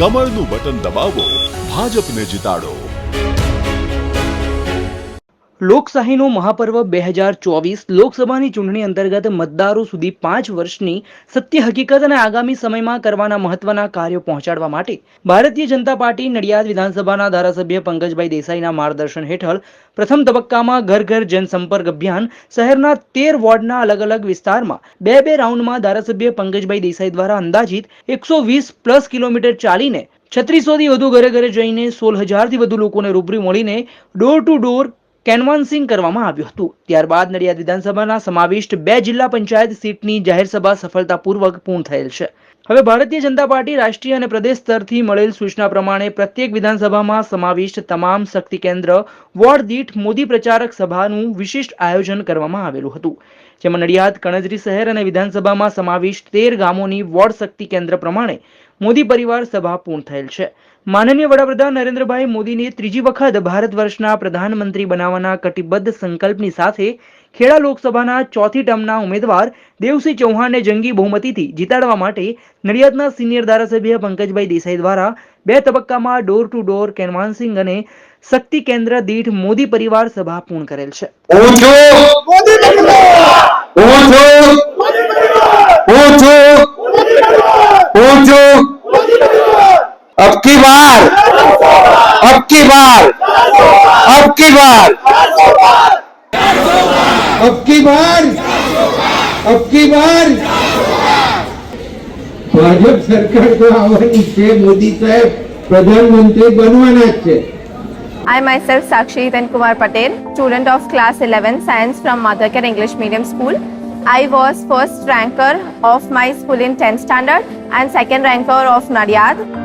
કમળનું button દબાવો ભાજપને જીતાડો. લોકશાહીનો મહાપર્વ બે હજાર ચોવીસ લોકસભાની ચૂંટણી અંતર્ગત મતદારો સુધી પાંચ વર્ષની સત્ય હકીકત અને આગામી સમયમાં કરવાના મહત્વના કાર્યો પહોંચાડવા માટે ભારતીય જનતા પાર્ટી નડિયાદ વિધાનસભાના ધારાસભ્ય પંકજભાઈ દેસાઈના માર્ગદર્શન હેઠળ પ્રથમ તબક્કામાં ઘર ઘર જનસંપર્ક અભિયાન શહેરના તેર વોર્ડના અલગ અલગ વિસ્તારમાં બે બે રાઉન્ડમાં ધારાસભ્ય પંકજભાઈ દેસાઈ દ્વારા અંદાજિત એકસો વીસ પ્લસ કિલોમીટર ચાલીને છત્રીસોથી વધુ ઘરે ઘરે જઈને સોળ હજારથી વધુ લોકોને રૂબરૂ મળીને ડોર ટુ ડોર કેનવાન્સિંગ કરવામાં આવ્યું હતું. ત્યારબાદ નડિયાદ વિધાનસભાના સમાવિષ્ટ બે જિલ્લા પંચાયત સીટની જાહેર સભા સફળતાપૂર્વક પૂર્ણ થયેલ છે. હવે ભારતીય જનતા પાર્ટી રાષ્ટ્રીય અને પ્રદેશ સ્તરથી મળેલ સૂચના પ્રમાણે પ્રત્યેક વિધાનસભામાં સમાવિષ્ટ તમામ શક્તિ કેન્દ્ર, વોર્ડ દીઠ મોદી પ્રચારક સભાનું વિશિષ્ટ આયોજન કરવામાં આવેલું હતું. જેમાં નડિયાદ, કણજરી શહેર અને વિધાનસભામાં સમાવિષ્ટ તેર ગામોની વોર્ડ શક્તિ કેન્દ્ર પ્રમાણે મોદી પરિવાર સભા પૂર્ણ થયેલ છે. માનનીય વડાપ્રધાન નરેન્દ્રભાઈ મોદીને ત્રીજી વખત ભારત વર્ષના પ્રધાનમંત્રી બનાવવાના કટિબદ્ધ સંકલ્પની સાથે ખેડા લોકસભાના ચોથી ટર્મના ઉમેદવાર દેવસિંહ ચૌહાણને જંગી બહુમતીથી જીતાડવા માટે નડિયાદના સિનિયર ધારાસભ્ય પંકજભાઈ દેસાઈ દ્વારા બે તબક્કામાં ડોર ટુ ડોર કેનવાન્સિંગ અને શક્તિ કેન્દ્ર દીઠ મોદી પરિવાર સભા પૂર્ણ કરેલ છે. अब की बार अब की बार अब की बार अब की बार ભાજપ સરકાર તો આવવાની છે મોદી સાહેબ પ્રધાનમંત્રી બનવાના જ છે I myself Sakshi Then Kumar Patel, student of class 11 science from Madhakar English Medium School. I was first ranker of my school in 10th standard and second ranker of Nadiad.